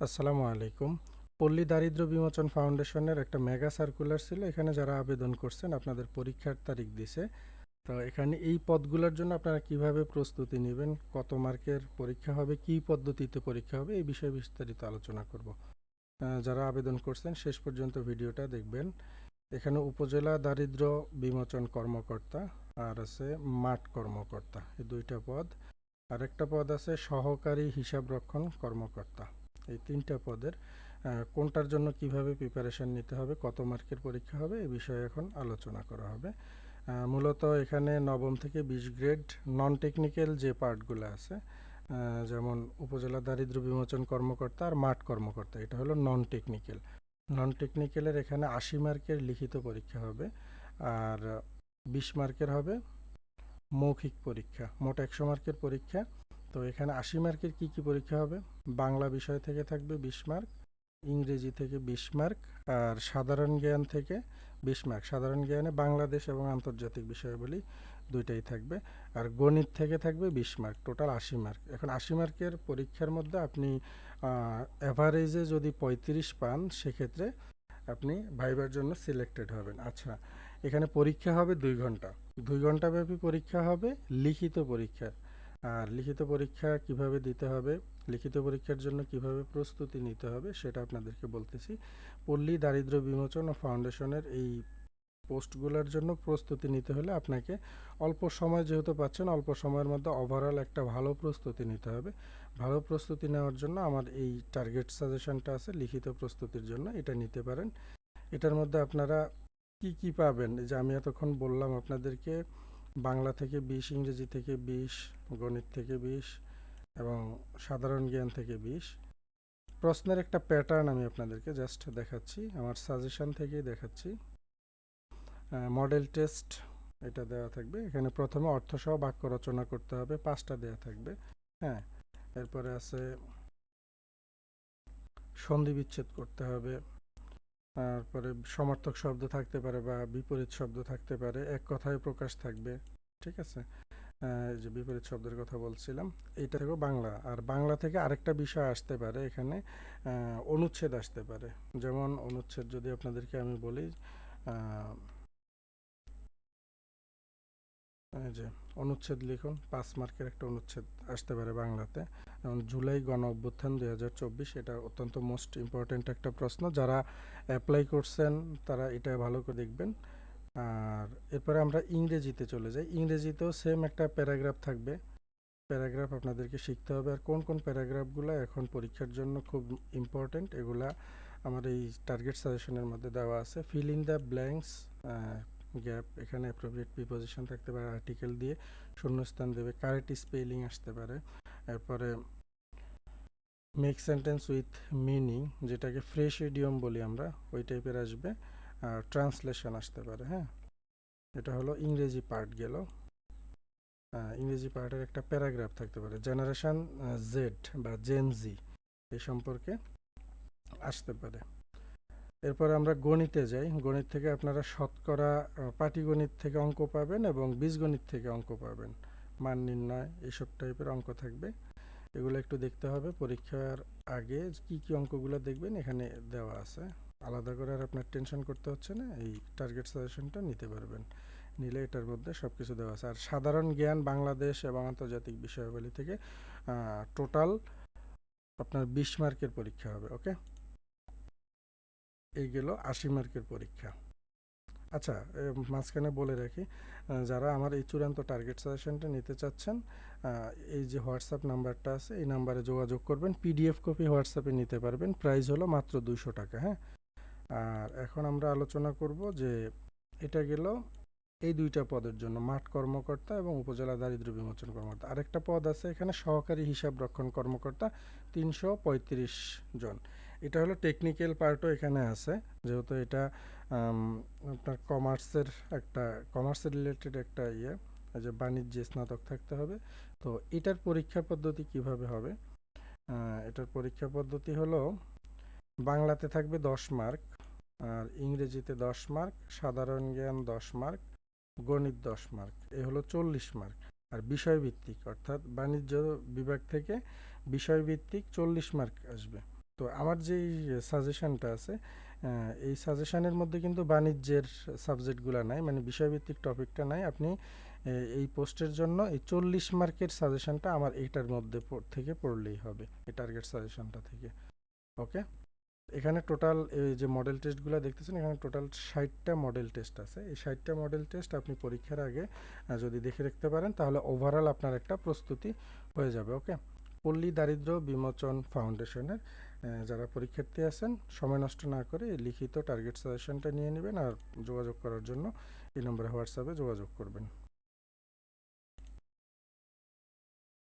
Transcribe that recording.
আসসালামু আলাইকুম। পল্লী দারিদ্র বিমোচন ফাউন্ডেশনের একটা মেগা সার্কুলার ছিল, এখানে যারা আবেদন করছেন আপনাদের পরীক্ষার তারিখ দিছে। তো এখানে এই পদগুলোর জন্য আপনারা কীভাবে প্রস্তুতি নেবেন, কত মার্কের পরীক্ষা হবে, কী পদ্ধতিতে পরীক্ষা হবে, এই বিষয়ে বিস্তারিত আলোচনা করব। যারা আবেদন করছেন, শেষ পর্যন্ত ভিডিওটা দেখবেন। এখানে উপজেলা দারিদ্র বিমোচন কর্মকর্তা, আর আছে মাঠ কর্মকর্তা, এই দুইটা পদ। আরেকটা পদ আছে সহকারী হিসাবরক্ষণ কর্মকর্তা। এই তিনটা পদের কোনটার জন্য কীভাবে প্রিপারেশন নিতে হবে, কত মার্কের পরীক্ষা হবে, এ বিষয়ে এখন আলোচনা করা হবে। মূলত এখানে নবম থেকে বিশ গ্রেড নন টেকনিক্যাল যে পার্টগুলো আছে যেমন উপজেলা দারিদ্র বিমোচন কর্মকর্তা আর মাঠ কর্মকর্তা, এটা হলো নন টেকনিক্যাল নন টেকনিক্যালের এখানে আশি মার্কের লিখিত পরীক্ষা হবে, আর বিশ মার্কের হবে মৌখিক পরীক্ষা, মোট একশো মার্কের পরীক্ষা। তো এখানে আশি মার্কের কি কি পরীক্ষা হবে? বাংলা বিষয় থেকে থাকবে বিশ মার্ক, ইংরেজি থেকে বিশ মার্ক, আর সাধারণ জ্ঞান থেকে বিশ মার্ক। সাধারণ জ্ঞানে বাংলাদেশ এবং আন্তর্জাতিক বিষয়াবলী দুইটাই থাকবে, আর গণিত থেকে থাকবে বিশ মার্ক, টোটাল আশি মার্ক। এখন আশি মার্কের পরীক্ষার মধ্যে আপনি অ্যাভারেজে যদি পঁয়ত্রিশ পান, সেক্ষেত্রে আপনি ভাইবার জন্য সিলেক্টেড হবেন। আচ্ছা এখানে পরীক্ষা হবে দুই ঘণ্টা। দুই ঘণ্টা ব্যাপী পরীক্ষা হবে লিখিত পরীক্ষা আর লিখিত পরীক্ষা কীভাবে দিতে হবে, লিখিত পরীক্ষার জন্য কীভাবে প্রস্তুতি নিতে হবে সেটা আপনাদেরকে বলতেছি। পল্লী দারিদ্র বিমোচন ও ফাউন্ডেশনের এই পোস্টগুলোর জন্য প্রস্তুতি নিতে হলে আপনাকে অল্প সময় যেহেতু পাচ্ছেন, অল্প সময়ের মধ্যে ওভারঅল একটা ভালো প্রস্তুতি নিতে হবে। ভালো প্রস্তুতি নেওয়ার জন্য আমার এই টার্গেট সাজেশনটা আছে, লিখিত প্রস্তুতির জন্য এটা নিতে পারেন। এটার মধ্যে আপনারা কি কি পাবেন? যে আমি এতক্ষণ বললাম আপনাদেরকে বাংলা থেকে বিশ, ইংরেজি থেকে বিশ, গণিত থেকে বিশ এবং সাধারণ জ্ঞান থেকে বিশ। প্রশ্নের একটা প্যাটার্ন আমি আপনাদেরকে জাস্ট দেখাচ্ছি, আমার সাজেশন থেকেই দেখাচ্ছি। মডেল টেস্ট এটা দেওয়া থাকবে। এখানে প্রথমে অর্থসহ বাক্য রচনা করতে হবে, পাঁচটা দেওয়া থাকবে। হ্যাঁ এরপরে আছে সন্ধি বিচ্ছেদ করতে হবে। তারপরে সমার্থক শব্দ থাকতে পারে বা বিপরীত শব্দ থাকতে পারে, এক কথায় প্রকাশ থাকবে, ঠিক আছে? যে বিপরীত শব্দের কথা বলছিলাম এইটা থেকেও বাংলা, আর বাংলা থেকে আরেকটা বিষয় আসতে পারে এখানে অনুচ্ছেদ আসতে পারে। যেমন অনুচ্ছেদ যদি আপনাদেরকে আমি বলি যে অনুচ্ছেদ লিখুন, পাঁচ মার্কের একটা অনুচ্ছেদ আসতে পারে বাংলাতে। যেমন জুলাই গণ অভ্যুত্থান দুই হাজার চব্বিশ, এটা অত্যন্ত মোস্ট ইম্পর্ট্যান্ট একটা প্রশ্ন। যারা অ্যাপ্লাই করছেন, তারা এটা ভালো করে দেখবেন। আর এরপরে আমরা ইংরেজিতে চলে যাই। ইংরেজিতেও সেম একটা প্যারাগ্রাফ থাকবে। প্যারাগ্রাফ আপনাদেরকে শিখতে হবে। আর কোন কোন প্যারাগ্রাফগুলো এখন পরীক্ষার জন্য খুব ইম্পর্ট্যান্ট এগুলা আমার এই টার্গেট সাজেশনের মধ্যে দেওয়া আছে। Fill in the blanks gap এখানে অ্যাপ্রোপ্রিয়েট প্রিপোজিশন থাকতে পারে আর্টিকেল দিয়ে শূন্যস্থান দেবে কারেক্ট স্পেলিং আসতে পারে। এরপরে মেক সেন্টেন্স উইথ মিনিং যেটাকে ফ্রেশ ইডিয়ম বলি আমরা, ওই টাইপের আসবে, আর ট্রান্সলেশন আসতে পারে হ্যাঁ? এটা হলো ইংরেজি পার্ট গেল। ইংরেজি পার্টের একটা প্যারাগ্রাফ থাকতে পারে জেনারেশন জেড বা জেনজি এই সম্পর্কে আসতে পারে। এরপর আমরা গণিতে যাই, গণিত থেকে আপনারা শতকরা পাটিগণিত থেকে অঙ্ক পাবেন এবং বীজগণিত থেকে অঙ্ক পাবেন। মান নির্ণয় এইসব টাইপের অঙ্ক থাকবে। এগুলো একটু দেখতে হবে, পরীক্ষার আগে কি কি অঙ্কগুলো দেখবেন এখানে দেওয়া আছে। আলাদা করে আর আপনার টেনশন করতে হচ্ছে না, এই টার্গেট সাজেশনটা নিতে পারবেন। নিলে এটার মধ্যে সব কিছু দেওয়া আছে। আর সাধারণ জ্ঞান বাংলাদেশ এবং আন্তর্জাতিক বিষয়াবলী থেকে টোটাল আপনার বিশ মার্কের পরীক্ষা হবে ওকে এই গেল আশি মার্কের পরীক্ষা। আচ্ছা মাঝখানে বলে রাখি যারা আমার এই চূড়ান্ত টার্গেট সাজেশনটা নিতে চাচ্ছেন এই যে হোয়াটসঅ্যাপ নাম্বারটা আছে, এই নাম্বারে যোগাযোগ করবেন পিডিএফ কপি হোয়াটসঅ্যাপে নিতে পারবেন প্রাইস হলো মাত্র দুইশো টাকা হ্যাঁ? আর এখন আমরা আলোচনা করব যে এটা গেল এই দুইটা পদের জন্য, মাঠ কর্মকর্তা এবং উপজেলা দারিদ্র বিমোচন কর্মকর্তা। আরেকটা পদ আছে এখানে সহকারী হিসাব রক্ষণ কর্মকর্তা, তিনশো পঁয়ত্রিশ জন। এটা হলো টেকনিক্যাল পার্টও এখানে আছে, যেহেতু এটা আপনার কমার্সের একটা কমার্সের রিলেটেড একটা ইয়ে যে বাণিজ্যে স্নাতক থাকতে হবে। তো এটার পরীক্ষা পদ্ধতি কীভাবে হবে? এটার পরীক্ষা পদ্ধতি হলো, বাংলাতে থাকবে দশ মার্ক, আর ইংরেজিতে দশ মার্ক, সাধারণ জ্ঞান দশ মার্ক, গণিত দশ মার্ক। এ হলো চল্লিশ মার্ক। আর বিষয়ভিত্তিক, অর্থাৎ বাণিজ্য বিভাগ থেকে বিষয়ভিত্তিক চল্লিশ মার্ক আসবে। তো আমার যেই সাজেশনটা আছে এই সাজেশনের মধ্যে কিন্তু বাণিজ্যের সাবজেক্টগুলো নাই মানে বিষয়ভিত্তিক টপিকটা নাই। আপনি এই পোস্টের জন্য এই চল্লিশ মার্কের সাজেশনটা আমার এইটার মধ্যে থেকে পড়লেই হবে, এই টার্গেট সাজেশনটা থেকে। ওকে? এখানে টোটাল যে মডেল টেস্টগুলো দেখতেছেন, এখানে টোটাল ষাটটা মডেল টেস্ট আছে। এই ষাটটা মডেল টেস্ট আপনি পরীক্ষার আগে যদি দেখে রাখতে পারেন, তাহলে ওভারঅল আপনার একটা প্রস্তুতি হয়ে যাবে, ওকে? পল্লী দারিদ্র বিমোচন ফাউন্ডেশনের যারা পরীক্ষার্থী আছেন, সময় নষ্ট না করে লিখিত টার্গেট সাজেশনটা নিয়ে নেবেন আর যোগাযোগ করার জন্য এই নম্বরে হোয়াটসঅ্যাপে যোগাযোগ করবেন।